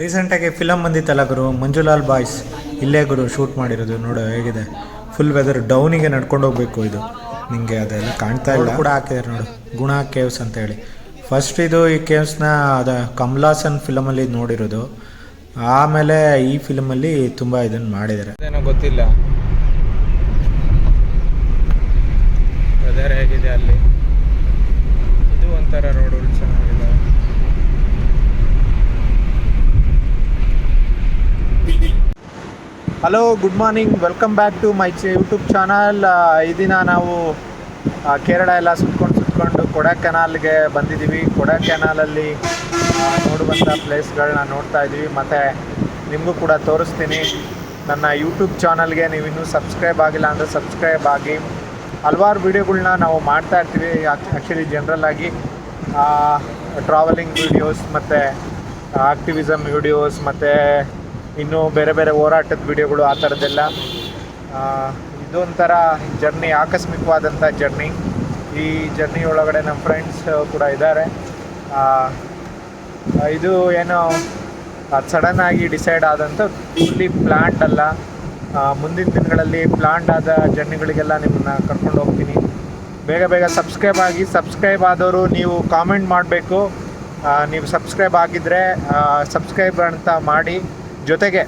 ರೀಸೆಂಟಾಗಿ ಫಿಲಮ್ ಬಂದಿತ್ತಲ್ಲ ಗುರು ಮಂಜುಲಾಲ್ ಬಾಯ್ಸ್. ಇಲ್ಲೇ ಗುರು ಶೂಟ್ ಮಾಡಿರೋದು ನೋಡು ಹೇಗಿದೆ? ಫುಲ್ ವೆದರ್ ಡೌನಿಗೆ ನಡ್ಕೊಂಡು ಹೋಗ್ಬೇಕು ಇದು. ನಿಮಗೆ ಅದೆಲ್ಲ ಕಾಣ್ತಾ ಇಲ್ಲ. ಕೂಡ ಹಾಕಿದ್ದಾರೆ ನೋಡು. ಗುಣ ಕೇವ್ಸ್ ಅಂತ ಹೇಳಿ. ಫಸ್ಟ್ ಇದು ಈ ಕೇವ್ಸ್ನ ಅದ ಕಮಲಾಸನ್ ಫಿಲಮಲ್ಲಿ ನೋಡಿರೋದು. ಆಮೇಲೆ ಈ ಫಿಲಮಲ್ಲಿ ತುಂಬ ಇದನ್ನು ಮಾಡಿದ್ದಾರೆ ಏನೋ ಗೊತ್ತಿಲ್ಲ. ವೆದರ್ ಹೇಗಿದೆ ಅಲ್ಲಿ? ಇದು ಒಂಥರ ರೋಡ್ ಚೆನ್ನಾಗಿದೆ. Hello good morning welcome back to my YouTube channel ಈ ದಿನ ನಾವು ಕೇರಳ ಎಲ್ಲ ಸುತ್ಕೊಂಡು ಸುತ್ಕೊಂಡು ಕೊಡಕೆನಾಲ್ಗೆ ಬಂದಿದ್ದೀವಿ. ಕೊಡಕೆನಾಲಲ್ಲಿ ನೋಡುವಂಥ ಪ್ಲೇಸ್ಗಳನ್ನ ನೋಡ್ತಾ ಇದ್ದೀವಿ. ಮತ್ತು ನಿಮಗೂ ಕೂಡ ತೋರಿಸ್ತೀನಿ. ನನ್ನ ಯೂಟ್ಯೂಬ್ ಚಾನಲ್ಗೆ ನೀವು ಇನ್ನೂ ಸಬ್ಸ್ಕ್ರೈಬ್ ಆಗಿಲ್ಲ ಅಂದರೆ ಸಬ್ಸ್ಕ್ರೈಬ್ ಆಗಿ. ಹಲವಾರು ವೀಡಿಯೋಗಳ್ನ ನಾವು ಮಾಡ್ತಾ ಇರ್ತೀವಿ. ಆ್ಯಕ್ಚುಲಿ ಜನರಲ್ಲಾಗಿ ಟ್ರಾವೆಲಿಂಗ್ ವೀಡಿಯೋಸ್ ಮತ್ತು ಆಕ್ಟಿವಿಸಮ್ ವಿಡಿಯೋಸ್ ಮತ್ತು ಇನ್ನು ಬೇರೆ ಬೇರೆ ಹೋರಾಟದ ವಿಡಿಯೋಗಳು ಆ ಥರದ್ದೆಲ್ಲ. ಇದೊಂಥರ ಜರ್ನಿ, ಆಕಸ್ಮಿಕವಾದಂಥ ಜರ್ನಿ. ಈ ಜರ್ನಿ ಒಳಗಡೆ ನಮ್ಮ ಫ್ರೆಂಡ್ಸ್ ಕೂಡ ಇದ್ದಾರೆ. ಇದು ಏನು ಸಡನ್ ಆಗಿ ಡಿಸೈಡ್ ಆದಂಥ ಫುಲ್ಲಿ ಪ್ಲ್ಯಾಂಟ್ ಅಲ್ಲ. ಮುಂದಿನ ದಿನಗಳಲ್ಲಿ ಪ್ಲ್ಯಾಂಟ್ ಆದ ಜರ್ನಿಗಳಿಗೆಲ್ಲ ನಿಮ್ಮನ್ನ ಕರ್ಕೊಂಡು ಹೋಗ್ತೀನಿ. ಬೇಗ ಬೇಗ ಸಬ್ಸ್ಕ್ರೈಬ್ ಆಗಿ ಸಬ್ಸ್ಕ್ರೈಬ್ ಆದವರು ನೀವು ಕಾಮೆಂಟ್ ಮಾಡಬೇಕು. ನೀವು ಸಬ್ಸ್ಕ್ರೈಬ್ ಆಗಿದ್ದರೆ ಸಬ್ಸ್ಕ್ರೈಬ್ ಅಂತ ಮಾಡಿ. ಜೊತೆಗೆ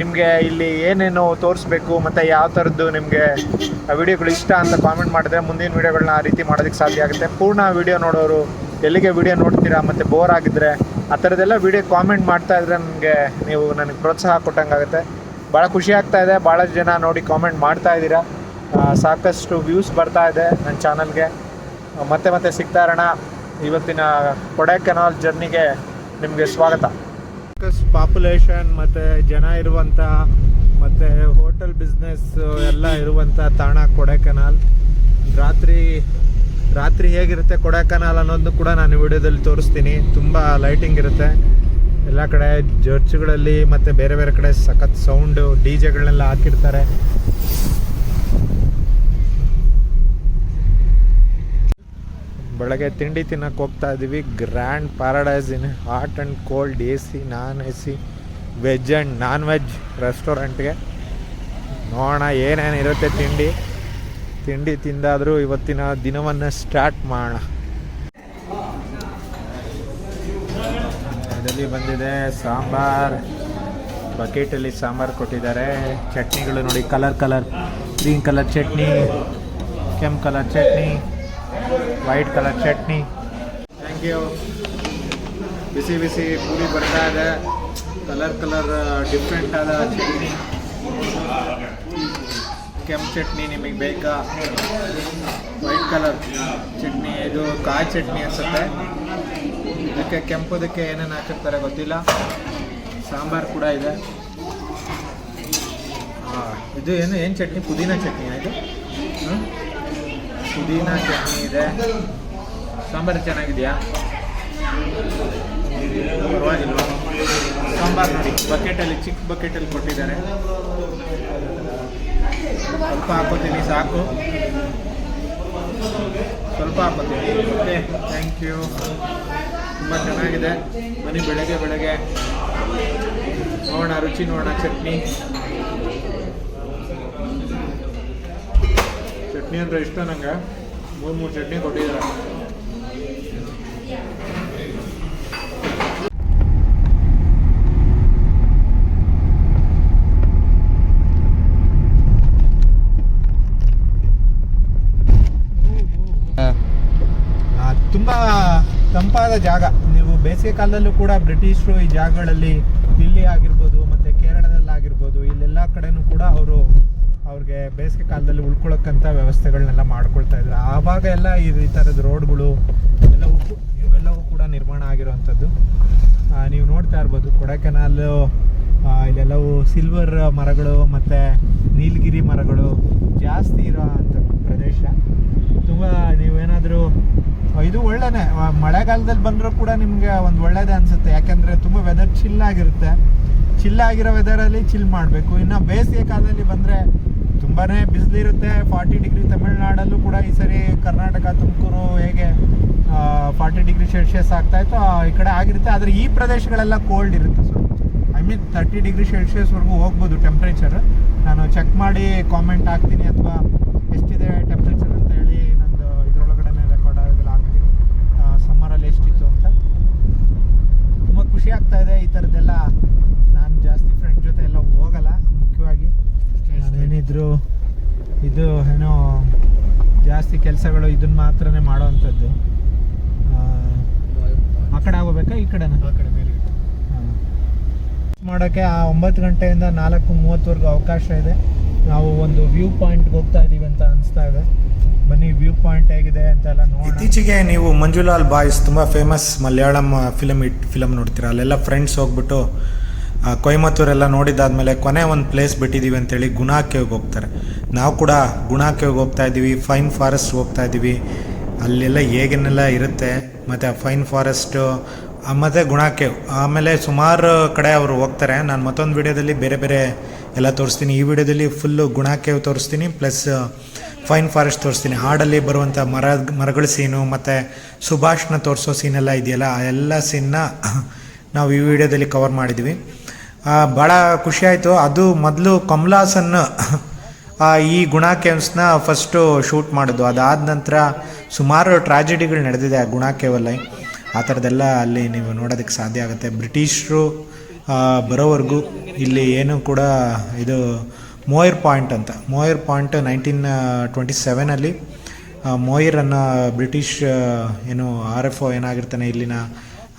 ನಿಮಗೆ ಇಲ್ಲಿ ಏನೇನು ತೋರಿಸ್ಬೇಕು ಮತ್ತು ಯಾವ ಥರದ್ದು ನಿಮಗೆ ವಿಡಿಯೋಗಳು ಇಷ್ಟ ಅಂತ ಕಾಮೆಂಟ್ ಮಾಡಿದ್ರೆ ಮುಂದಿನ ವಿಡಿಯೋಗಳನ್ನ ಆ ರೀತಿ ಮಾಡೋದಕ್ಕೆ ಸಾಧ್ಯ ಆಗುತ್ತೆ. ಪೂರ್ಣ ವಿಡಿಯೋ ನೋಡೋರು ಎಲ್ಲಿಗೆ ವಿಡಿಯೋ ನೋಡ್ತೀರಾ ಮತ್ತು ಬೋರ್ ಆಗಿದ್ದರೆ ಆ ಥರದ್ದೆಲ್ಲ ವಿಡಿಯೋ ಕಾಮೆಂಟ್ ಮಾಡ್ತಾ ಇದ್ರೆ ನನಗೆ ನೀವು ನನಗೆ ಪ್ರೋತ್ಸಾಹ ಕೊಟ್ಟಂಗಾಗುತ್ತೆ ಭಾಳ ಖುಷಿ ಆಗ್ತಾ ಇದೆ. ಭಾಳ ಜನ ನೋಡಿ ಕಾಮೆಂಟ್ ಮಾಡ್ತಾ ಇದ್ದೀರಾ. ಸಾಕಷ್ಟು ವ್ಯೂಸ್ ಬರ್ತಾ ಇದೆ ನನ್ನ ಚಾನಲ್ಗೆ ಮತ್ತೆ ಮತ್ತೆ ಸಿಗ್ತಾ ಇರೋಣ. ಇವತ್ತಿನ ಕೊಡೈಕೆನಾಲ್ ಜರ್ನಿಗೆ ನಿಮಗೆ ಸ್ವಾಗತ. ಪಾಪ್ಯುಲೇಷನ್ ಮತ್ತು ಜನ ಇರುವಂಥ ಮತ್ತು ಹೋಟೆಲ್ ಬಿಸ್ನೆಸ್ ಎಲ್ಲ ಇರುವಂಥ ತಾಣ ಕೊಡೈಕೆನಾಲ್. ರಾತ್ರಿ ರಾತ್ರಿ ಹೇಗಿರುತ್ತೆ ಕೊಡೈಕೆನಾಲ್ ಅನ್ನೋದನ್ನು ಕೂಡ ನಾನು ವಿಡಿಯೋದಲ್ಲಿ ತೋರಿಸ್ತೀನಿ. ತುಂಬ ಲೈಟಿಂಗ್ ಇರುತ್ತೆ. ಎಲ್ಲ ಕಡೆ ಚರ್ಚ್ಗಳಲ್ಲಿ ಮತ್ತು ಬೇರೆ ಬೇರೆ ಕಡೆ ಸಖತ್ ಸೌಂಡು ಡಿ ಜೆಗಳನ್ನೆಲ್ಲ ಹಾಕಿರ್ತಾರೆ. ಬೆಳಗ್ಗೆ ತಿಂಡಿ ತಿನ್ನಕ್ಕೆ ಹೋಗ್ತಾ ಇದ್ದೀವಿ Grand Paradise in hot and cold A C non A C veg and non veg ರೆಸ್ಟೋರೆಂಟ್ಗೆ. ನೋಡೋಣ ಏನೇನು ಇರುತ್ತೆ ತಿಂಡಿ. ತಿಂಡಿ ತಿಂದಾದರೂ ಇವತ್ತಿನ ದಿನವನ್ನು ಸ್ಟಾರ್ಟ್ ಮಾಡೋಣ. ಅದರಲ್ಲಿ ಬಂದಿದೆ ಸಾಂಬಾರ್. ಬಕೆಟಲ್ಲಿ ಸಾಂಬಾರು ಕೊಟ್ಟಿದ್ದಾರೆ. ಚಟ್ನಿಗಳು ನೋಡಿ, colour colour, green colour chutney, ಕೆಂಪು colour chutney. White colour chutney. Thank you ಬಿಸಿ ಬಿಸಿ ಪೂರಿ ಬರ್ತಾ ಇದೆ. ಕಲರ್ ಕಲರ್ ಡಿಫ್ರೆಂಟ್ ಆದ ಚಟ್ನಿ. ಕೆಂಪು ಚಟ್ನಿ ನಿಮಗೆ ಬೇಕಾ? ವೈಟ್ ಕಲರ್ ಚಟ್ನಿ, ಇದು ಕಾಯಿ ಚಟ್ನಿ ಅನ್ಸುತ್ತೆ. ಇದಕ್ಕೆ ಕೆಂಪುದಕ್ಕೆ ಏನೇನು ಹಾಕಿರ್ತಾರೆ ಗೊತ್ತಿಲ್ಲ. ಸಾಂಬಾರು ಕೂಡ ಇದೆ. ಇದು ಏನು ಏನು ಚಟ್ನಿ? ಪುದೀನ ಚಟ್ನಿ ಇದು? ಪುದೀನ ಚಟ್ನಿ ಇದೆ. ಸಾಂಬಾರು ಚೆನ್ನಾಗಿದೆಯಾ? ಪರವಾಗಿಲ್ವಾ? ಸಾಂಬಾರು ನೋಡಿ, ಬಕೆಟಲ್ಲಿ, ಚಿಕ್ಕ ಬಕೆಟಲ್ಲಿ ಕೊಟ್ಟಿದ್ದಾರೆ. ಸ್ವಲ್ಪ ಹಾಕೋತೀನಿ, ಸಾಕು. ಸ್ವಲ್ಪ ಹಾಕೋತೀನಿ. ಓಕೆ ಥ್ಯಾಂಕ್ ಯು ತುಂಬ ಚೆನ್ನಾಗಿದೆ. ಮನೆ ಬೆಳಗ್ಗೆ ಬೆಳಗ್ಗೆ. ನೋಡೋಣ, ರುಚಿ ನೋಡೋಣ, ಚಟ್ನಿ. ಚಟ್ನಿ ಅಂದರೆ ಇಷ್ಟ ನಂಗೆ? ಮೂರು ಮೂರು ಚಟ್ನಿ ಕೊಟ್ಟಿದ್ದಾರೆ? ತುಂಬ ತಂಪಾದ ಜಾಗ. ನೀವು ಬೇಸಿಗೆ ಕಾಲದಲ್ಲೂ ಕೂಡ ಬ್ರಿಟಿಷರು ಈ ಜಾಗಗಳಲ್ಲಿ ದಿಲ್ಲಿ ಆಗಿರ್ಬೋದು, ಮತ್ತು ಕೇರಳದಲ್ಲಾಗಿರ್ಬೋದು, ಇಲ್ಲೆಲ್ಲ ಕಡೆನೂ ಕೂಡ ಅವರು ಅವ್ರಿಗೆ ಬೇಸಿಗೆ ಕಾಲದಲ್ಲಿ ಉಳ್ಕೊಳ್ಳೋಕ್ಕಂಥ ವ್ಯವಸ್ಥೆಗಳನ್ನೆಲ್ಲ ಮಾಡ್ಕೊಳ್ತಾ ಇದ್ರು. ಆವಾಗ ಎಲ್ಲ ಈ ಈ ಥರದ ರೋಡ್ಗಳು ಎಲ್ಲವೂ ಇವೆಲ್ಲವೂ ಕೂಡ ನಿರ್ಮಾಣ ಆಗಿರುವಂಥದ್ದು. ನೀವು ನೋಡ್ತಾ ಇರ್ಬೋದು ಕೊಡೈಕೆನಾಲು ಇಲ್ಲೆಲ್ಲವೂ ಸಿಲ್ವರ್ ಮರಗಳು ಮತ್ತು ನೀಲಗಿರಿ ಮರಗಳು ಜಾಸ್ತಿ ಇರೋ ಅಂಥ ಪ್ರದೇಶ. ತುಂಬ ನೀವೇನಾದರೂ ಇದು ಒಳ್ಳೆನೇ ಆ, ಮಳೆಗಾಲದಲ್ಲಿ ಬಂದರೂ ಕೂಡ ನಿಮಗೆ ಒಂದು ಒಳ್ಳೆಯದೇ ಅನಿಸುತ್ತೆ. ಯಾಕೆಂದರೆ ತುಂಬ ವೆದರ್ ಚಿಲ್ಲಾಗಿರುತ್ತೆ ಆಗಿರುತ್ತೆ. ಚಿಲ್ ಆಗಿರೋ ವೆದರಲ್ಲಿ ಚಿಲ್ ಮಾಡಬೇಕು. ಇನ್ನು ಬೇಸಿಗೆ ಕಾಲದಲ್ಲಿ ಬಂದರೆ ತುಂಬಾ ಬಿಸಿಲಿರುತ್ತೆ ಫಾರ್ಟಿ ಡಿಗ್ರಿ ತಮಿಳ್ನಾಡಲ್ಲೂ ಕೂಡ ಈ ಸರಿ ಕರ್ನಾಟಕ, ತುಮಕೂರು ಹೇಗೆ ಫಾರ್ಟಿ ಡಿಗ್ರಿ ಸೆಲ್ಸಿಯಸ್ ಆಗ್ತಾ ಇತ್ತು. ಈ ಕಡೆ ಆಗಿರುತ್ತೆ. ಆದರೆ ಈ ಪ್ರದೇಶಗಳೆಲ್ಲ ಕೋಲ್ಡ್ ಇರುತ್ತೆ sir I mean thirty degree ಸೆಲ್ಸಿಯಸ್ವರೆಗೂ ಹೋಗ್ಬೋದು ಟೆಂಪ್ರೇಚರ್ ನಾನು ಚೆಕ್ ಮಾಡಿ ಕಾಮೆಂಟ್ ಹಾಕ್ತೀನಿ ಅಥವಾ ಎಷ್ಟಿದೆ ಟೆಂಪ್ರೇಚರ್ ಅಂತ ಹೇಳಿ ನಂದು ಇದರೊಳಗಡೆ ರೆಕಾರ್ಡ್ ಆಗೋದಿಲ್ಲ ಹಾಕ್ತೀನಿ. ಸಮ್ಮರಲ್ಲಿ ಎಷ್ಟಿತ್ತು ಅಂತ. ತುಂಬ ಖುಷಿ ಆಗ್ತಾ ಇದೆ ಈ ಥರದ್ದೆಲ್ಲ ನಾನು ಜಾಸ್ತಿ ಫ್ರೆಂಡ್ ಜೊತೆ ಎಲ್ಲ ಹೋಗಲ್ಲ, ಮುಖ್ಯವಾಗಿ. ನಾನೇನಿದ್ರು ಇದು ಏನೋ ಜಾಸ್ತಿ ಕೆಲಸಗಳು ಇದನ್ನ ಮಾತ್ರನೇ ಮಾಡೋವಂಥದ್ದು ಆ, ಆ ಕಡೆ ಆಗೋಬೇಕಾ ಈ ಕಡೆನ? ಮಾಡೋಕ್ಕೆ ಆ ಒಂಬತ್ತು ಗಂಟೆಯಿಂದ ನಾಲ್ಕು ಮೂವತ್ತವರೆಗೂ ಅವಕಾಶ ಇದೆ. ನಾವು ಒಂದು ವ್ಯೂ ಪಾಯಿಂಟ್ಗೆ ಹೋಗ್ತಾ ಇದ್ದೀವಿ ಅಂತ ಅನಿಸ್ತಾ ಇದೆ. ಬನ್ನಿ ವ್ಯೂ ಪಾಯಿಂಟ್ ಹೇಗಿದೆ ಅಂತೆಲ್ಲ ನೋಡಿ ಇತ್ತೀಚೆಗೆ ನೀವು ಮಂಜುಲಾಲ್ ಬಾಯ್ಸ್ ತುಂಬ famous Malayalam film it film ನೋಡ್ತೀರಾ? ಅಲ್ಲೆಲ್ಲ ಫ್ರೆಂಡ್ಸ್ ಹೋಗ್ಬಿಟ್ಟು ಕೊಯಮತ್ತೂರೆಲ್ಲ ನೋಡಿದ್ದಾದಮೇಲೆ ಕೊನೆ ಒಂದು ಪ್ಲೇಸ್ ಬಿಟ್ಟಿದ್ದೀವಿ ಅಂತೇಳಿ ಗುಣಾ ಕೇವ್ಗೆ ಹೋಗ್ತಾರೆ. ನಾವು ಕೂಡ ಗುಣಾ ಕೇವ್ಗೆ ಹೋಗ್ತಾ ಇದ್ದೀವಿ ಫೈನ್ ಫಾರೆಸ್ಟ್ ಹೋಗ್ತಾ ಇದ್ದೀವಿ ಅಲ್ಲೆಲ್ಲ ಹೇಗೆನೆಲ್ಲ ಇರುತ್ತೆ, ಮತ್ತು ಆ ಫೈನ್ ಫಾರೆಸ್ಟು ಮತ್ತು ಗುಣಾ ಕೇವ್. ಆಮೇಲೆ ಸುಮಾರು ಕಡೆ ಅವರು ಹೋಗ್ತಾರೆ. ನಾನು ಮತ್ತೊಂದು ವಿಡಿಯೋದಲ್ಲಿ ಬೇರೆ ಬೇರೆ ಎಲ್ಲ ತೋರಿಸ್ತೀನಿ. ಈ ವಿಡಿಯೋದಲ್ಲಿ ಫುಲ್ಲು ಗುಣಾ ಕೇವ್ ತೋರಿಸ್ತೀನಿ ಪ್ಲಸ್ ಫೈನ್ ಫಾರೆಸ್ಟ್ ತೋರಿಸ್ತೀನಿ. ಹಾಡಲ್ಲಿ ಬರುವಂಥ ಮರ, ಮರಗಳ ಸೀನು ಮತ್ತು ಸುಭಾಷ್ನ ತೋರಿಸೋ ಸೀನೆಲ್ಲ ಇದೆಯಲ್ಲ, ಆ ಎಲ್ಲ ಸೀನ್ನ ನಾವು ಈ ವಿಡಿಯೋದಲ್ಲಿ ಕವರ್ ಮಾಡಿದ್ವಿ. ಭಾಳ ಖುಷಿ ಆಯಿತು. ಅದು ಮೊದಲು ಕಮಲಾಸನ್ ಈ ಗುಣ ಕೇವ್ಸ್ನ ಫಸ್ಟು ಶೂಟ್ ಮಾಡೋದು. ಅದಾದ ನಂತರ ಸುಮಾರು ಟ್ರಾಜಿಡಿಗಳು ನಡೆದಿದೆ ಆ ಗುಣ ಕೇವಲ್ಲಿ ಆ ಥರದ್ದೆಲ್ಲ ಅಲ್ಲಿ ನೀವು ನೋಡೋದಕ್ಕೆ ಸಾಧ್ಯ ಆಗುತ್ತೆ. ಬ್ರಿಟಿಷರು ಬರೋವರೆಗೂ ಇಲ್ಲಿ ಏನು ಕೂಡ ಇದು ಮೋಯರ್ ಪಾಯಿಂಟ್ ಅಂತ. ಮೋಯರ್ ಪಾಯಿಂಟ್ ನೈನ್ಟೀನ್ ಟ್ವೆಂಟಿ ಸೆವೆನಲ್ಲಿ ಮೋಯರ್ ಅನ್ನೋ ಬ್ರಿಟಿಷ್ ಏನು ಆರ್ ಎಫ್ ಒ ಏನಾಗಿರ್ತಾನೆ ಇಲ್ಲಿನ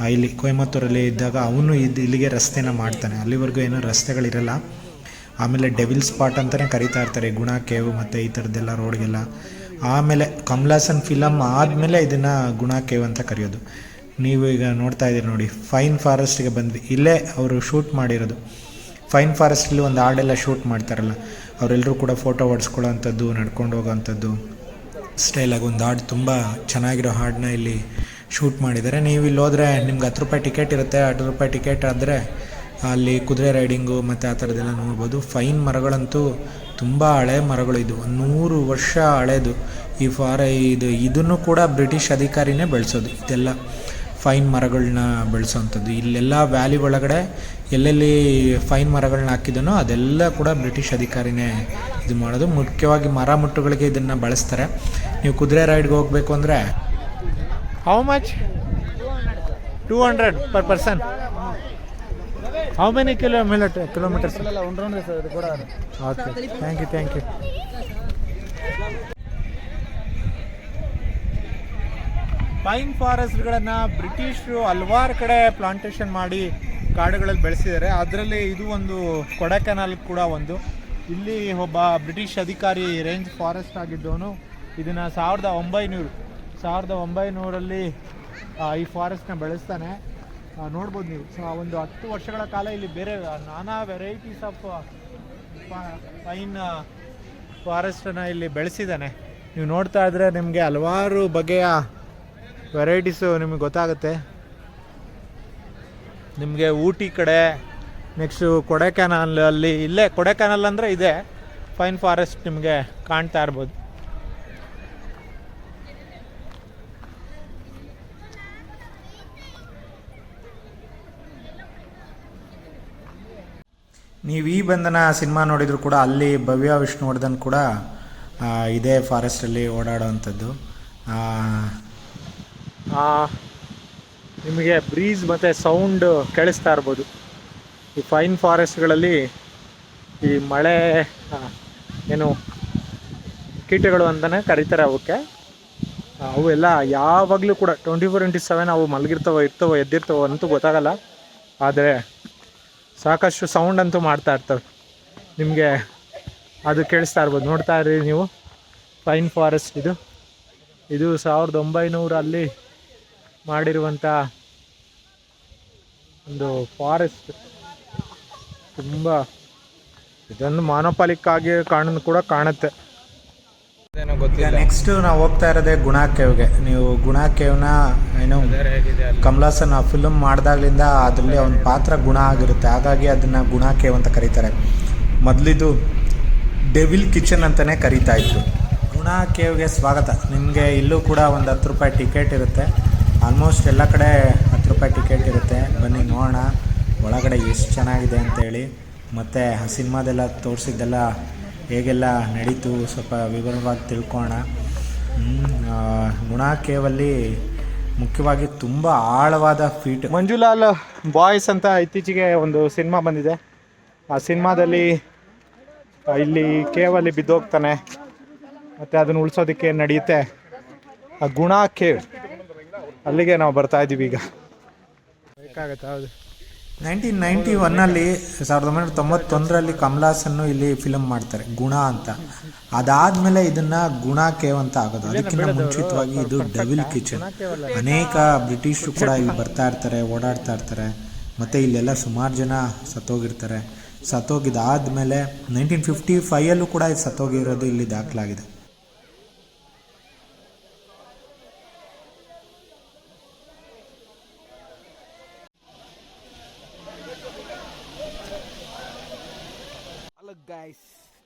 ಇಲ್ಲಿ ಕೊಯಮತ್ತೂರಲ್ಲಿ ಇದ್ದಾಗ ಅವನು ಇದು ಇಲ್ಲಿಗೆ ರಸ್ತೆನ ಮಾಡ್ತಾನೆ. ಅಲ್ಲಿವರೆಗೂ ಏನೂ ರಸ್ತೆಗಳಿರಲ್ಲ. ಆಮೇಲೆ ಡೆವಿಲ್ ಸ್ಪಾಟ್ ಅಂತಲೇ ಕರಿತಾ ಇರ್ತಾರೆ. ಗುಣ, ಕೇವು ಮತ್ತು ಈ ಥರದ್ದೆಲ್ಲ ರೋಡ್ಗೆಲ್ಲ. ಆಮೇಲೆ ಕಮಲಾಸನ್ ಫಿಲಮ್ ಆದಮೇಲೆ ಇದನ್ನು ಗುಣ, ಕೇವ್ ಅಂತ ಕರೆಯೋದು. ನೀವು ಈಗ ನೋಡ್ತಾ ಇದ್ದೀರಿ ನೋಡಿ, ಫೈನ್ ಫಾರೆಸ್ಟ್ಗೆ ಬಂದ್ವಿ. ಇಲ್ಲೇ ಅವರು ಶೂಟ್ ಮಾಡಿರೋದು. ಫೈನ್ ಫಾರೆಸ್ಟಲ್ಲಿ ಒಂದು ಹಾಡೆಲ್ಲ ಶೂಟ್ ಮಾಡ್ತಾರಲ್ಲ. ಅವರೆಲ್ಲರೂ ಕೂಡ ಫೋಟೋ ಹೊಡ್ಸ್ಕೊಳ್ಳೋ ಅಂಥದ್ದು ನಡ್ಕೊಂಡು ಹೋಗೋವಂಥದ್ದು ಸ್ಟೈಲಾಗಿ ಒಂದು ಹಾಡು ತುಂಬ ಚೆನ್ನಾಗಿರೋ ಹಾಡನ್ನ ಇಲ್ಲಿ ಶೂಟ್ ಮಾಡಿದ್ದಾರೆ. ನೀವು ಇಲ್ಲಿ ಹೋದರೆ ನಿಮ್ಗೆ ಹತ್ತು ರೂಪಾಯಿ ಟಿಕೆಟ್ ಇರುತ್ತೆ. ಹತ್ತು ರೂಪಾಯಿ ಟಿಕೆಟ್ ಆದರೆ ಅಲ್ಲಿ ಕುದುರೆ ರೈಡಿಂಗು ಮತ್ತು ಆ ಥರದ್ದೆಲ್ಲ ನೋಡ್ಬೋದು. ಫೈನ್ ಮರಗಳಂತೂ ತುಂಬ ಹಳೆ ಮರಗಳು ಇದು. ನೂರು ವರ್ಷ ಹಳೆಯದು ಈ ಫಾರ ಇದು, ಇದನ್ನು ಕೂಡ ಬ್ರಿಟಿಷ್ ಅಧಿಕಾರಿನೇ ಬೆಳೆಸೋದು. ಇದೆಲ್ಲ ಫೈನ್ ಮರಗಳನ್ನ ಬೆಳೆಸೋವಂಥದ್ದು ಇಲ್ಲೆಲ್ಲ ವ್ಯಾಲಿ ಒಳಗಡೆ ಎಲ್ಲೆಲ್ಲಿ ಫೈನ್ ಮರಗಳನ್ನ ಹಾಕಿದನೋ ಅದೆಲ್ಲ ಕೂಡ ಬ್ರಿಟಿಷ್ ಅಧಿಕಾರಿನೇ ಇದು ಮಾಡೋದು. ಮುಖ್ಯವಾಗಿ ಮರ ಮುಟ್ಟುಗಳಿಗೆ ಇದನ್ನು ಬಳಸ್ತಾರೆ. ನೀವು ಕುದುರೆ ರೈಡ್ಗೆ ಹೋಗಬೇಕು ಅಂದರೆ how much two hundred per person how many kilometre kilometres okay thank you thank you pine ಫಾರೆಸ್ಟ್ಗಳನ್ನು ಬ್ರಿಟಿಷರು ಹಲವಾರು ಕಡೆ ಪ್ಲಾಂಟೇಷನ್ ಮಾಡಿ ಕಾಡುಗಳಲ್ಲಿ ಬೆಳೆಸಿದ್ದಾರೆ. ಅದರಲ್ಲಿ ಇದು ಒಂದು ಕೊಡಕೆನಾಲ್ ಕೂಡ ಒಂದು. ಇಲ್ಲಿ ಒಬ್ಬ ಬ್ರಿಟಿಷ್ ಅಧಿಕಾರಿ ರೇಂಜ್ ಫಾರೆಸ್ಟ್ ಆಗಿದ್ದವನು. ಇದನ್ನು ಸಾವಿರದ ಒಂಬೈನೂರು ಸಾವಿರದ ಒಂಬೈನೂರಲ್ಲಿ ಈ ಫಾರೆಸ್ಟ್ನ ಬೆಳೆಸ್ತಾನೆ. ನೋಡ್ಬೋದು ನೀವು. ಸೊ ಒಂದು ಹತ್ತು ವರ್ಷಗಳ ಕಾಲ ಇಲ್ಲಿ ಬೇರೆ ನಾನಾ ವೆರೈಟೀಸ್ ಆಫ್ ಪೈನ್ ಫಾರೆಸ್ಟನ್ನು ಇಲ್ಲಿ ಬೆಳೆಸಿದ್ದಾನೆ. ನೀವು ನೋಡ್ತಾ ಇದ್ರೆ ನಿಮಗೆ ಹಲವಾರು ಬಗೆಯ ವೆರೈಟೀಸು ನಿಮಗೆ ಗೊತ್ತಾಗುತ್ತೆ. ನಿಮಗೆ ಊಟಿ ಕಡೆ ನೆಕ್ಸ್ಟು ಕೊಡೆಕೆನಾಲ್ ಅಲ್ಲಿ, ಇಲ್ಲೇ ಕೊಡೆಕೆನಾಲ್ ಅಂದರೆ ಇದೆ. ಫೈನ್ ಫಾರೆಸ್ಟ್ ನಿಮಗೆ ಕಾಣ್ತಾ ಇರ್ಬೋದು. ನೀವು ಈ ಬಂಧನ ಸಿನಿಮಾ ನೋಡಿದ್ರು ಕೂಡ ಅಲ್ಲಿ ಭವ್ಯ ವಿಷ್ಣುವರ್ಧನ್ ಕೂಡ ಇದೇ ಫಾರೆಸ್ಟಲ್ಲಿ ಓಡಾಡೋವಂಥದ್ದು. ನಿಮಗೆ ಬ್ರೀಸ್ ಮತ್ತು ಸೌಂಡ್ ಕೇಳಿಸ್ತಾ ಇರ್ಬೋದು. ಈ ಫೈನ್ ಫಾರೆಸ್ಟ್ಗಳಲ್ಲಿ ಈ ಮಳೆ ಏನು ಕೀಟಗಳು ಅಂತಲೇ ಕರೀತಾರೆ ಅವಕ್ಕೆ. ಅವೆಲ್ಲ ಯಾವಾಗಲೂ ಕೂಡ ಟ್ವೆಂಟಿ ಫೋರ್ ಇಂಟು ಸೆವೆನ್ ಅವು ಮಲಗಿರ್ತವೋ, ಇರ್ತವೋ, ಎದ್ದಿರ್ತವೋ ಅಂತೂ ಗೊತ್ತಾಗಲ್ಲ. ಆದರೆ ಸಾಕಷ್ಟು ಸೌಂಡ್ ಅಂತೂ ಮಾಡ್ತಾ ಇರ್ತವೆ ನಿಮಗೆ ಅದು ಕೇಳಿಸ್ತಾ ಇರ್ಬೋದು. ನೋಡ್ತಾ ಇರಿ ನೀವು. ಫೈನ್ ಫಾರೆಸ್ಟ್ ಇದು. ಇದು ಸಾವಿರದ ಒಂಬೈನೂರಲ್ಲಿ ಮಾಡಿರುವಂಥ ಒಂದು ಫಾರೆಸ್ಟ್ ತುಂಬ ಇದೊಂದು ಮಾನೋಪಾಲಿಕ್ಕಾಗಿ ಕಾಣ ಕೂಡ ಕಾಣುತ್ತೆ. ಗೊತ್ತಿಲ್ಲ. ನೆಕ್ಸ್ಟ್ ನಾವು ಹೋಗ್ತಾ ಇರೋದೇ ಗುಣ ಕೇವ್ಗೆ. ನೀವು ಗುಣ ಕೇವ್ನ ಏನು ಕಮಲಾಸನ್ ಆ ಫಿಲ್ಮ್ ಮಾಡಿದಾಗ್ಲಿಂದ ಅದರಲ್ಲಿ ಅವನ ಪಾತ್ರ ಗುಣ ಆಗಿರುತ್ತೆ. ಹಾಗಾಗಿ ಅದನ್ನು ಗುಣ ಕೇವ್ ಅಂತ ಕರೀತಾರೆ. ಮೊದಲಿದು ಡೆವಿಲ್ ಕಿಚನ್ ಅಂತಲೇ ಕರೀತಾ ಇದ್ರು. ಗುಣ ಕೇವ್ಗೆ ಸ್ವಾಗತ. ನಿಮಗೆ ಇಲ್ಲೂ ಕೂಡ ಒಂದು ಹತ್ತು ರೂಪಾಯಿ ಟಿಕೆಟ್ ಇರುತ್ತೆ. ಆಲ್ಮೋಸ್ಟ್ ಎಲ್ಲ ಕಡೆ ಹತ್ತು ರೂಪಾಯಿ ಟಿಕೆಟ್ ಇರುತ್ತೆ. ಬನ್ನಿ ನೋಡೋಣ. ಒಳಗಡೆ ಎಷ್ಟು ಚೆನ್ನಾಗಿದೆ ಅಂತೇಳಿ. ಮತ್ತು ಆ ಸಿನಿಮಾದೆಲ್ಲ ತೋರಿಸಿದ್ದೆಲ್ಲ ಹೇಗೆಲ್ಲ ನಡೀತು ಸ್ವಲ್ಪ ವಿವರವಾಗಿ ತಿಳ್ಕೊಳ್ಳೋಣ ಹ್ಮ್, ಗುಣ ಕೇವಲ್ಲಿ ಮುಖ್ಯವಾಗಿ ತುಂಬ ಆಳವಾದ ಫೀಟ್ ಮಂಜುಲಾಲ್ ಬಾಯ್ಸ್ ಅಂತ ಇತ್ತೀಚೆಗೆ ಒಂದು ಸಿನಿಮಾ ಬಂದಿದೆ. ಆ ಸಿನಿಮಾದಲ್ಲಿ ಇಲ್ಲಿ ಅಲ್ಲಿ ಬಿದ್ದೋಗ್ತಾನೆ, ಮತ್ತು ಅದನ್ನು ಉಳಿಸೋದಕ್ಕೆ ನಡೆಯುತ್ತೆ. ಆ ಗುಣ ಕೇವ್ ಅಲ್ಲಿಗೆ ನಾವು ಬರ್ತಾ ಇದ್ದೀವಿ ಈಗ. ಬೇಕಾಗತ್ತೆ, ಹೌದು. ನೈನ್ಟೀನ್ ನೈಂಟಿ ಒನ್ನಲ್ಲಿ ಸಾವಿರದ ಒಂಬೈನೂರ ತೊಂಬತ್ತೊಂದರಲ್ಲಿ ಕಮಲಾಸನ್ನು ಇಲ್ಲಿ ಫಿಲಮ್ ಮಾಡ್ತಾರೆ ಗುಣ ಅಂತ. ಅದಾದಮೇಲೆ ಇದನ್ನು ಗುಣ ಕೇವ್ ಅಂತ ಆಗೋದು. ಅದಕ್ಕಿಂತ ಮುಂಚಿತವಾಗಿ ಇದು ಡೆವಿಲ್ ಕಿಚನ್ ಅನೇಕ ಬ್ರಿಟಿಷರು ಕೂಡ ಇಲ್ಲಿ ಬರ್ತಾ ಇರ್ತಾರೆ ಓಡಾಡ್ತಾ ಇರ್ತಾರೆ. ಮತ್ತು ಇಲ್ಲೆಲ್ಲ ಸುಮಾರು ಜನ ಸತ್ತೋಗಿರ್ತಾರೆ. ಸತ್ತೋಗಿದ್ದಾದ್ಮೇಲೆ ನೈನ್ಟೀನ್ ಫಿಫ್ಟಿ ಫೈವಲ್ಲೂ ಕೂಡ ಇದು ಸತ್ತೋಗಿರೋದು ಇಲ್ಲಿ ದಾಖಲಾಗಿದೆ ಅಲ್ಲ ಗಾಯ್ಸ್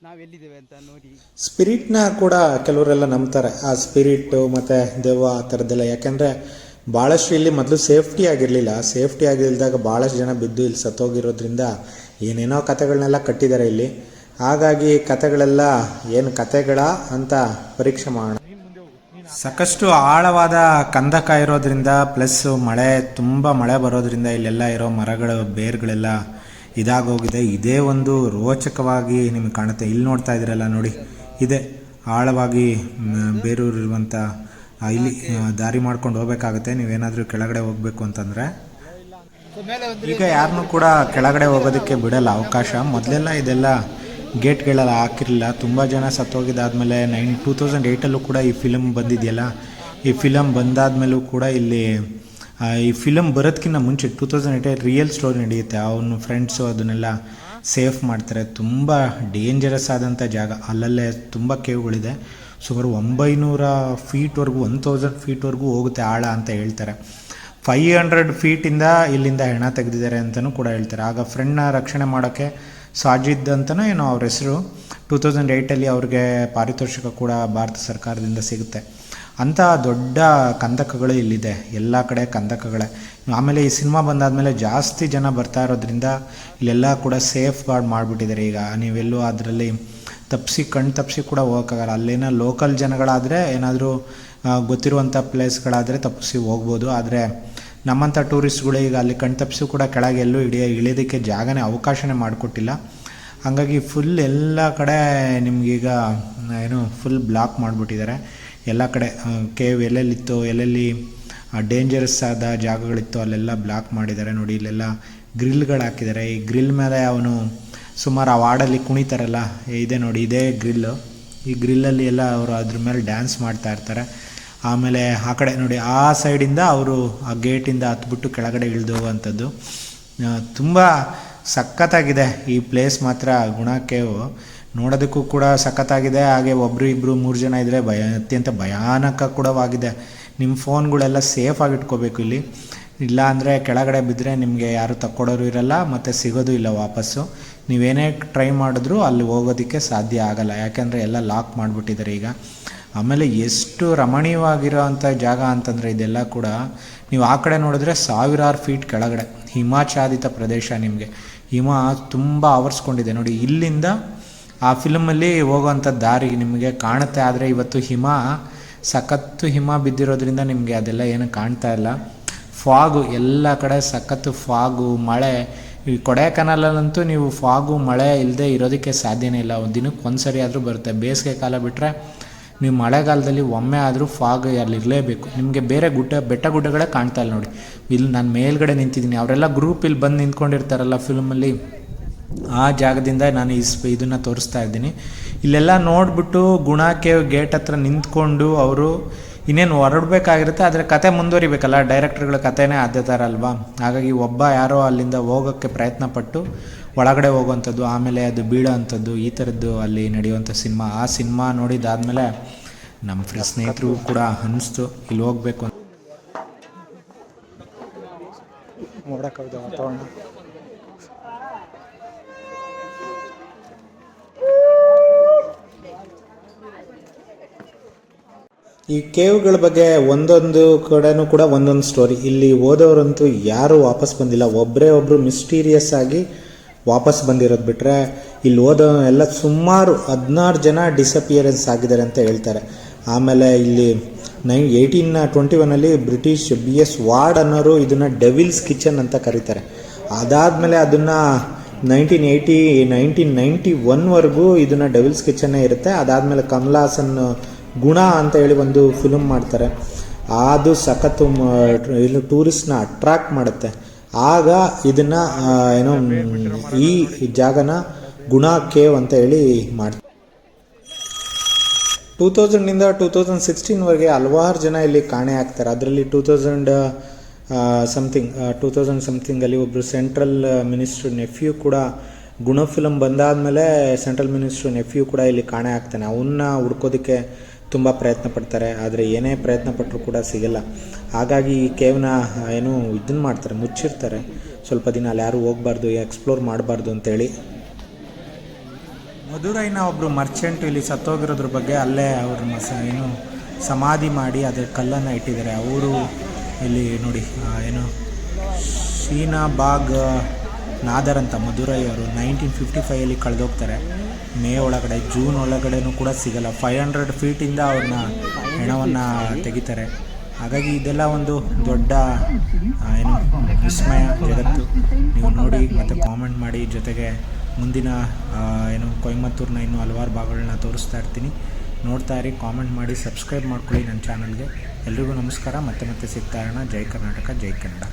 ನಾವೆಲ್ಲಿದ್ದೇವೆ ಅಂತ ನೋಡಿ. ಸ್ಪಿರಿಟ್ನ ಕೂಡ ಕೆಲವರೆಲ್ಲ ನಂಬ್ತಾರೆ. ಆ ಸ್ಪಿರಿಟ್ಟು ಮತ್ತು ದೆವ್ವ ಆ ಥರದ್ದೆಲ್ಲ ಯಾಕೆಂದರೆ ಭಾಳಷ್ಟು ಇಲ್ಲಿ ಮೊದಲು ಸೇಫ್ಟಿ ಆಗಿರಲಿಲ್ಲ. ಸೇಫ್ಟಿ ಆಗಿಲ್ದಾಗ ಭಾಳಷ್ಟು ಜನ ಬಿದ್ದು ಇಲ್ಲಿ ಸತ್ತೋಗಿರೋದ್ರಿಂದ ಏನೇನೋ ಕಥೆಗಳನ್ನೆಲ್ಲ ಕಟ್ಟಿದ್ದಾರೆ ಇಲ್ಲಿ. ಹಾಗಾಗಿ ಕತೆಗಳೆಲ್ಲ ಏನು ಕಥೆಗಳ ಅಂತ ಪರೀಕ್ಷೆ ಮಾಡೋಣ. ಸಾಕಷ್ಟು ಆಳವಾದ ಕಂದಕ ಇರೋದ್ರಿಂದ ಪ್ಲಸ್ ಮಳೆ ತುಂಬ ಮಳೆ ಬರೋದ್ರಿಂದ ಇಲ್ಲೆಲ್ಲ ಇರೋ ಮರಗಳು ಬೇರುಗಳೆಲ್ಲ ಇದಾಗೋಗಿದೆ. ಇದೇ ಒಂದು ರೋಚಕವಾಗಿ ನಿಮಗೆ ಕಾಣುತ್ತೆ. ಇಲ್ಲಿ ನೋಡ್ತಾ ಇದ್ದೀರಲ್ಲ ನೋಡಿ. ಇದೆ. ಆಳವಾಗಿ ಬೇರೂರಿರುವಂಥ ಇಲ್ಲಿ ದಾರಿ ಮಾಡ್ಕೊಂಡು ಹೋಗ್ಬೇಕಾಗುತ್ತೆ. ನೀವೇನಾದರೂ ಕೆಳಗಡೆ ಹೋಗಬೇಕು ಅಂತಂದರೆ. ಈಗ ಯಾರನ್ನೂ ಕೂಡ ಕೆಳಗಡೆ ಹೋಗೋದಕ್ಕೆ ಬಿಡಲ್ಲ ಅವಕಾಶ. ಮೊದಲೆಲ್ಲ ಇದೆಲ್ಲ ಗೇಟ್ಗಳೆಲ್ಲ ಹಾಕಿರಲಿಲ್ಲ. ತುಂಬ ಜನ ಸತ್ತೋಗಿದ್ದಾದಮೇಲೆ ನೈನ್, ಟೂ ತೌಸಂಡ್ ಏಯ್ಟಲ್ಲೂ ಕೂಡ ಈ ಫಿಲಮ್ ಬಂದಿದೆಯಲ್ಲ? ಈ ಫಿಲಮ್ ಬಂದಾದ ಮೇಲೂ ಕೂಡ ಇಲ್ಲಿ ಈ ಫಿಲಮ್ ಬರೋದಕ್ಕಿಂತ ಮುಂಚೆ two thousand eight real story ನಡೆಯುತ್ತೆ. ಅವನು ಫ್ರೆಂಡ್ಸು ಅದನ್ನೆಲ್ಲ ಸೇಫ್ ಮಾಡ್ತಾರೆ. ತುಂಬ ಡೇಂಜರಸ್ ಆದಂಥ ಜಾಗ. ಅಲ್ಲಲ್ಲೇ ತುಂಬ ಕೇವ್ಗಳಿದೆ. ಸುಮಾರು ಒಂಬೈನೂರ ಫೀಟ್ವರೆಗೂ ಒನ್ ತೌಸಂಡ್ ಫೀಟ್ವರೆಗೂ ಹೋಗುತ್ತೆ ಆಳ ಅಂತ ಹೇಳ್ತಾರೆ. ಫೈವ್ ಹಂಡ್ರೆಡ್ ಫೀಟಿಂದ ಇಲ್ಲಿಂದ ಹೆಣ ತೆಗೆದಿದ್ದಾರೆ ಅಂತಲೂ ಕೂಡ ಹೇಳ್ತಾರೆ. ಆಗ ಫ್ರೆಂಡ್ನ ರಕ್ಷಣೆ ಮಾಡೋಕ್ಕೆ ಸಾಜಿದ್ ಅಂತಲೂ ಏನೋ ಅವ್ರ ಹೆಸರು. ಟೂ ತೌಸಂಡ್ ಏಯ್ಟಲ್ಲಿ ಅವ್ರಿಗೆ ಪಾರಿತೋಷಿಕ ಕೂಡ ಭಾರತ ಸರ್ಕಾರದಿಂದ ಸಿಗುತ್ತೆ. ಅಂಥ ದೊಡ್ಡ ಕಂದಕಗಳು ಇಲ್ಲಿದೆ, ಎಲ್ಲ ಕಡೆ ಕಂದಕಗಳೇ. ಆಮೇಲೆ ಈ ಸಿನಿಮಾ ಬಂದಾದಮೇಲೆ ಜಾಸ್ತಿ ಜನ ಬರ್ತಾ ಇರೋದ್ರಿಂದ ಇಲ್ಲೆಲ್ಲ ಕೂಡ ಸೇಫ್ ಗಾರ್ಡ್ ಮಾಡಿಬಿಟ್ಟಿದ್ದಾರೆ. ಈಗ ನೀವೆಲ್ಲೂ ಅದರಲ್ಲಿ ತಪ್ಪಿಸಿ ಕಣ್ಣು ತಪ್ಪಿಸಿ ಕೂಡ ಹೋಗೋಕ್ಕಾಗಲ್ಲ. ಅಲ್ಲೇನೋ ಲೋಕಲ್ ಜನಗಳಾದರೆ ಏನಾದರೂ ಗೊತ್ತಿರುವಂಥ ಪ್ಲೇಸ್ಗಳಾದರೆ ತಪ್ಪಿಸಿ ಹೋಗ್ಬೋದು. ಆದರೆ ನಮ್ಮಂಥ ಟೂರಿಸ್ಟ್ಗಳು ಈಗ ಅಲ್ಲಿ ಕಣ್ ತಪ್ಪಿಸಿ ಕೂಡ ಕೆಳಗೆ ಎಲ್ಲೂ ಇಳಿಯ ಇಳಿಯೋದಕ್ಕೆ ಜಾಗನೇ, ಅವಕಾಶನೇ ಮಾಡಿಕೊಟ್ಟಿಲ್ಲ. ಹಾಗಾಗಿ ಫುಲ್ ಎಲ್ಲ ಕಡೆ ನಿಮಗೀಗ, ಏನು ಫುಲ್ ಬ್ಲಾಕ್ ಮಾಡಿಬಿಟ್ಟಿದ್ದಾರೆ. ಎಲ್ಲ ಕಡೆ ಕೇವ್ ಎಲ್ಲೆಲ್ಲಿತ್ತು, ಎಲ್ಲೆಲ್ಲಿ ಡೇಂಜರಸ್ ಆದ ಜಾಗಗಳಿತ್ತು, ಅಲ್ಲೆಲ್ಲ ಬ್ಲಾಕ್ ಮಾಡಿದ್ದಾರೆ. ನೋಡಿ, ಇಲ್ಲೆಲ್ಲ ಗ್ರಿಲ್ಗಳು ಹಾಕಿದ್ದಾರೆ. ಈ ಗ್ರಿಲ್ ಮೇಲೆ ಅವನು ಸುಮಾರು ಆ ವಾರ್ಡಲ್ಲಿ ಕುಣಿತಾರಲ್ಲ ಇದೆ ನೋಡಿ, ಇದೇ ಗ್ರಿಲ್ಲು ಈ ಗ್ರಿಲ್ಲಲ್ಲಿ ಎಲ್ಲ ಅವರು ಅದ್ರ ಮೇಲೆ ಡ್ಯಾನ್ಸ್ ಮಾಡ್ತಾ ಇರ್ತಾರೆ. ಆಮೇಲೆ ಆ ಕಡೆ, ನೋಡಿ, ಆ ಸೈಡಿಂದ ಅವರು ಆ ಗೇಟಿಂದ ಹತ್ಬಿಟ್ಟು ಕೆಳಗಡೆ ಇಳಿದು ಹೋಗುವಂಥದ್ದು. ತುಂಬ ಸಖತ್ತಾಗಿದೆ ಈ ಪ್ಲೇಸ್ ಮಾತ್ರ ಗುಣಕ್ಕೇವು ನೋಡೋದಕ್ಕೂ ಕೂಡ ಸಖತ್ತಾಗಿದೆ. ಹಾಗೆ ಒಬ್ಬರು ಇಬ್ಬರು ಮೂರು ಜನ ಇದ್ದರೆ ಭಯ, ಅತ್ಯಂತ ಭಯಾನಕ ಕೂಡವಾಗಿದೆ. ನಿಮ್ಮ ಫೋನ್ಗಳೆಲ್ಲ ಸೇಫಾಗಿ ಇಟ್ಕೋಬೇಕು ಇಲ್ಲಿ. ಇಲ್ಲ ಅಂದರೆ ಕೆಳಗಡೆ ಬಿದ್ದರೆ ನಿಮಗೆ ಯಾರು ತಕ್ಕೊಡೋರು ಇರಲ್ಲ, ಮತ್ತು ಸಿಗೋದು ಇಲ್ಲ ವಾಪಸ್ಸು. ನೀವೇನೇ ಟ್ರೈ ಮಾಡಿದ್ರೂ ಅಲ್ಲಿ ಹೋಗೋದಕ್ಕೆ ಸಾಧ್ಯ ಆಗಲ್ಲ. ಯಾಕೆಂದರೆ ಎಲ್ಲ ಲಾಕ್ ಮಾಡಿಬಿಟ್ಟಿದ್ದಾರೆ ಈಗ. ಆಮೇಲೆ ಎಷ್ಟು ರಮಣೀಯವಾಗಿರೋ ಅಂಥ ಜಾಗ ಅಂತಂದರೆ ಇದೆಲ್ಲ ಕೂಡ ನೀವು ಆ ಕಡೆ ನೋಡಿದ್ರೆ ಸಾವಿರಾರು ಫೀಟ್ ಕೆಳಗಡೆ ಹಿಮಾಚ್ಛಾದಿತ ಪ್ರದೇಶ ನಿಮಗೆ. ಹಿಮ ತುಂಬ ಆವರಿಸ್ಕೊಂಡಿದೆ. ನೋಡಿ, ಇಲ್ಲಿಂದ ಆ ಫಿಲಮಲ್ಲಿ ಹೋಗೋವಂಥ ದಾರಿ ನಿಮಗೆ ಕಾಣುತ್ತೆ, ಆದರೆ ಇವತ್ತು ಹಿಮ, ಸಖತ್ತು ಹಿಮ ಬಿದ್ದಿರೋದ್ರಿಂದ ನಿಮಗೆ ಅದೆಲ್ಲ ಏನು ಕಾಣ್ತಾ ಇಲ್ಲ. ಫಾಗು, ಎಲ್ಲ ಕಡೆ ಸಖತ್ತು ಫಾಗು, ಮಳೆ. ಈ ಕೊಡೈಕನಾಲಲ್ಲಂತೂ ನೀವು ಫಾಗು, ಮಳೆ ಇಲ್ಲದೆ ಇರೋದಕ್ಕೆ ಸಾಧ್ಯನೇ ಇಲ್ಲ. ಒಂದು ದಿನಕ್ಕೆ ಒಂದು ಸರಿ ಆದರೂ ಬರುತ್ತೆ. ಬೇಸಿಗೆ ಕಾಲ ಬಿಟ್ಟರೆ ನೀವು ಮಳೆಗಾಲದಲ್ಲಿ ಒಮ್ಮೆ ಆದರೂ ಫಾಗ್ ಅಲ್ಲಿ ಇರಲೇಬೇಕು ನಿಮಗೆ ಬೇರೆ ಗುಡ್ಡ, ಬೆಟ್ಟ ಗುಡ್ಡಗಳೇ ಕಾಣ್ತಾ ಇಲ್ಲ ನೋಡಿ. ಇಲ್ಲಿ ನಾನು ಮೇಲ್ಗಡೆ ನಿಂತಿದ್ದೀನಿ. ಅವರೆಲ್ಲ ಗ್ರೂಪ್ ಇಲ್ಲಿ ಬಂದು ನಿಂತ್ಕೊಂಡಿರ್ತಾರಲ್ಲ ಫಿಲ್ಮಲ್ಲಿ ಆ ಜಾಗದಿಂದ ನಾನು ಈ ಇದನ್ನು ತೋರಿಸ್ತಾ ಇದ್ದೀನಿ. ಇಲ್ಲೆಲ್ಲ ನೋಡಿಬಿಟ್ಟು ಗುಣ ಕೇವ್ ಗೇಟ್ ಹತ್ರ ನಿಂತ್ಕೊಂಡು ಅವರು ಇನ್ನೇನು ಹೊರಡಬೇಕಾಗಿರುತ್ತೆ, ಆದರೆ ಕತೆ ಮುಂದುವರಿಬೇಕಲ್ಲ, ಡೈರೆಕ್ಟರ್ಗಳ ಕಥೆನೇ ಅದೇ ಥರ ಅಲ್ವಾ? ಹಾಗಾಗಿ ಒಬ್ಬ ಯಾರೋ ಅಲ್ಲಿಂದ ಹೋಗೋಕ್ಕೆ ಪ್ರಯತ್ನ ಪಟ್ಟು ಒಳಗಡೆ ಹೋಗುವಂಥದ್ದು, ಆಮೇಲೆ ಅದು ಬೀಳೋ ಅಂಥದ್ದು ಈ ಥರದ್ದು ಅಲ್ಲಿ ನಡೆಯುವಂಥ ಸಿನಿಮಾ, ಆ ಸಿನಿಮಾ ನೋಡಿದಾದ್ಮೇಲೆ ನಮ್ಮ ಫ್ರೆಂಡ್ ಸ್ನೇಹಿತರು ಕೂಡ ಅನ್ನಿಸ್ತು ಇಲ್ಲಿ ಹೋಗಬೇಕು ಅಂತ. ಈ ಕೇವ್ಗಳ ಬಗ್ಗೆ ಒಂದೊಂದು ಕಡೆನೂ ಕೂಡ ಒಂದೊಂದು ಸ್ಟೋರಿ ಇಲ್ಲಿ ಓದೋರಂತೂ ಯಾರೂ ವಾಪಸ್ ಬಂದಿಲ್ಲ. ಒಬ್ಬರೇ ಒಬ್ಬರು ಮಿಸ್ಟೀರಿಯಸ್ ಆಗಿ ವಾಪಸ್ ಬಂದಿರೋದು ಬಿಟ್ಟರೆ ಇಲ್ಲಿ ಓದೋ ಎಲ್ಲ ಸುಮಾರು ಹದಿನಾರು ಜನ ಡಿಸಪಿಯರೆನ್ಸ್ ಆಗಿದ್ದಾರೆ ಅಂತ ಹೇಳ್ತಾರೆ. ಆಮೇಲೆ ಇಲ್ಲಿ ನೈ ಏಯ್ಟೀನ್ ಟ್ವೆಂಟಿ ಒನ್ನಲ್ಲಿ ಬ್ರಿಟಿಷ್ ಬಿ ಎಸ್ ವಾರ್ಡ್ ಅನ್ನೋರು ಇದನ್ನು ಡೆವಿಲ್ಸ್ ಕಿಚನ್ ಅಂತ ಕರೀತಾರೆ. ಅದಾದಮೇಲೆ ಅದನ್ನು ನೈನ್ಟೀನ್ ಏಯ್ಟಿ ನೈನ್ಟೀನ್ ನೈಂಟಿ ಒನ್ವರೆಗೂ ಇದನ್ನು ಡೆವಿಲ್ಸ್ ಕಿಚನ್ನೇ ಇರುತ್ತೆ. ಅದಾದಮೇಲೆ ಕಮಲ್ ಗುಣ ಅಂತ ಹೇಳಿ ಒಂದು ಫಿಲಮ್ ಮಾಡ್ತಾರೆ. ಅದು ಸಖತ್ತು ಇಲ್ಲಿ ಟೂರಿಸ್ಟ್ನ ಅಟ್ರಾಕ್ಟ್ ಮಾಡುತ್ತೆ. ಆಗ ಇದನ್ನು ಏನೋ ಈ ಜಾಗನ ಗುಣ ಕೇವ್ ಅಂತ ಹೇಳಿ ಮಾಡ್ತಾರೆ. ಟೂ ತೌಸಂಡಿಂದ ಟೂ ತೌಸಂಡ್ ಸಿಕ್ಸ್ಟೀನ್ವರೆಗೆ ಹಲವಾರು ಜನ ಇಲ್ಲಿ ಕಾಣೆ ಆಗ್ತಾರೆ. ಅದರಲ್ಲಿ two thousand something two thousand ಸಮಥಿಂಗಲ್ಲಿ ಒಬ್ಬರು ಸೆಂಟ್ರಲ್ ಮಿನಿಸ್ಟ್ರ್ ನೆಫ್ಯೂ ಕೂಡ ಗುಣ ಫಿಲಮ್ ಬಂದಾದಮೇಲೆ ಸೆಂಟ್ರಲ್ ಮಿನಿಸ್ಟ್ರ್ ನೆಫ್ಯೂ ಕೂಡ ಇಲ್ಲಿ ಕಾಣೆ ಆಗ್ತಾನೆ. ಅವನ್ನ ಹುಡ್ಕೋದಕ್ಕೆ ತುಂಬ ಪ್ರಯತ್ನ ಪಡ್ತಾರೆ, ಆದರೆ ಏನೇ ಪ್ರಯತ್ನ ಪಟ್ಟರು ಕೂಡ ಸಿಗಲ್ಲ. ಹಾಗಾಗಿ ಈ ಕೇವ್ನ ಏನು ಇದನ್ನು ಮಾಡ್ತಾರೆ, ಮುಚ್ಚಿರ್ತಾರೆ. ಸ್ವಲ್ಪ ದಿನ ಅಲ್ಲಿ ಯಾರು ಹೋಗ್ಬಾರ್ದು ಎಕ್ಸ್ಪ್ಲೋರ್ ಮಾಡಬಾರ್ದು ಅಂತೇಳಿ. ಮಧುರೈನ ಒಬ್ಬರು ಮರ್ಚೆಂಟ್ ಇಲ್ಲಿ ಸತ್ತೋಗಿರೋದ್ರ ಬಗ್ಗೆ ಅಲ್ಲೇ ಅವ್ರ ಮಸ, ಏನು, ಸಮಾಧಿ ಮಾಡಿ ಅದ್ರ ಕಲ್ಲನ್ನು ಇಟ್ಟಿದ್ದಾರೆ. ಅವರು ಇಲ್ಲಿ ನೋಡಿ ಏನು ಶೀನಾ ಬಾಗ್ ನಾದರ್ ಅಂತ ಮಧುರೈ ಅವರು ನೈನ್ಟೀನ್ ಫಿಫ್ಟಿ ಫೈವಲ್ಲಿ ಕಳೆದೋಗ್ತಾರೆ. ಮೇ ಒಳಗಡೆ, ಜೂನ್ ಒಳಗಡೆನೂ ಕೂಡ ಸಿಗಲ್ಲ. ಫೈವ್ ಹಂಡ್ರೆಡ್ ಫೀಟಿಂದ ಅವ್ರನ್ನ ಹೆಣವನ್ನು ತೆಗಿತಾರೆ. ಹಾಗಾಗಿ ಇದೆಲ್ಲ ಒಂದು ದೊಡ್ಡ ಏನು ವಿಸ್ಮಯ ಜಗತ್ತು. ನೀವು ನೋಡಿ ಮತ್ತು ಕಾಮೆಂಟ್ ಮಾಡಿ. ಜೊತೆಗೆ ಮುಂದಿನ ಏನು ಕೊಯಮತ್ತೂರಿನ ಇನ್ನೂ ಹಲವಾರು ಭಾಗಗಳನ್ನ ತೋರಿಸ್ತಾ ಇರ್ತೀನಿ. ನೋಡ್ತಾ ಇರಿ ಕಾಮೆಂಟ್ ಮಾಡಿ ಸಬ್ಸ್ಕ್ರೈಬ್ ಮಾಡ್ಕೊಳ್ಳಿ ನನ್ನ ಚಾನಲ್ಗೆ ಎಲ್ರಿಗೂ ನಮಸ್ಕಾರ. ಮತ್ತೆ ಮತ್ತೆ ಸಿಗ್ತಾ ಇರೋಣ. ಜೈ ಕರ್ನಾಟಕ, ಜೈ ಕನ್ನಡ.